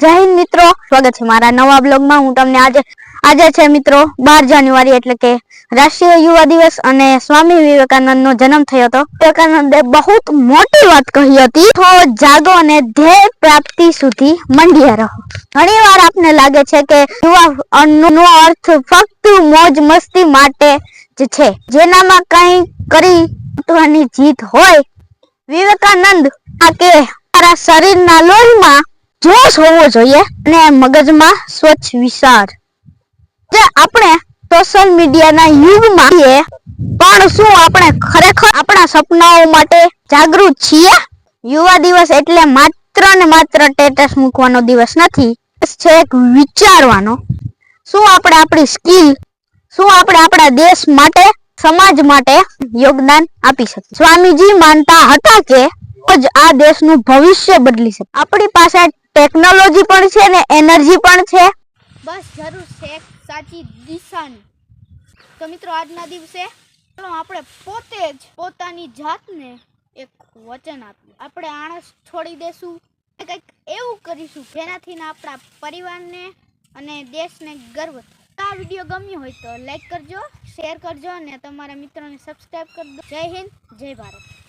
જય મિત્રો. સ્વાગત છે મારા નવા બ્લોગમાં. હું તમને આજે આજે છે મિત્રો બાર જાન્યુઆરી એટલે કે રાષ્ટ્રીય યુવા દિવસ અને સ્વામી વિવેકાનંદ નો જન્મ થયો હતો. વિવેકાનંદે બહુ મોટી વાત કહી હતી. જાગો અને ધ્યેય પ્રાપ્તિ સુધી મંડ્યા રહો. ઘણી વાર આપને લાગે છે કે યુવા નો અર્થ ફક્ત મોજ મસ્તી માટે જ છે. જેનામાં કંઈ કરી જીત હોય. વિવેકાનંદ આ કે, મારા શરીરના લોહીમાં જોશ હોવો જોઈએ અને મગજમાં સ્વચ્છ વિચાર. જે આપણે સોશિયલ મીડિયાના યુગમાં છીએ, પણ શું આપણે ખરેખર આપણા સપનાઓ માટે જાગૃત છીએ? યુવા દિવસ એટલે માત્ર ને માત્ર ટેટસ મૂકવાનો દિવસ નથી છે એક વિચારવાનો. શું આપણે આપણી સ્કિલ શું આપણે આપણા દેશ માટે, સમાજ માટે યોગદાન આપી શકીએ? સ્વામીજી માનતા હતા કે જ આ દેશનું ભવિષ્ય બદલી શકે. આપણી પાસે ટેકનોલોજી પણ છે ને એનર્જી પણ છે. બસ, જરૂર છે. સાચી દિશાની. તો મિત્રો, આજના દિવસે આપણે પોતે જ પોતાની જાતને એક વચન આપીએ. આપણે આણસ છોડી દેશું કંઈક એવું કરીશું જેનાથી ને આપણા પરિવારને અને દેશને ગર્વ આ વીડિયો ગમ્યો હોય તો લાઈક કરજો, શેર કરજો અને તમારા મિત્રોને સબસ્ક્રાઈબ કરજો જય હિન્દ, જય ભારત.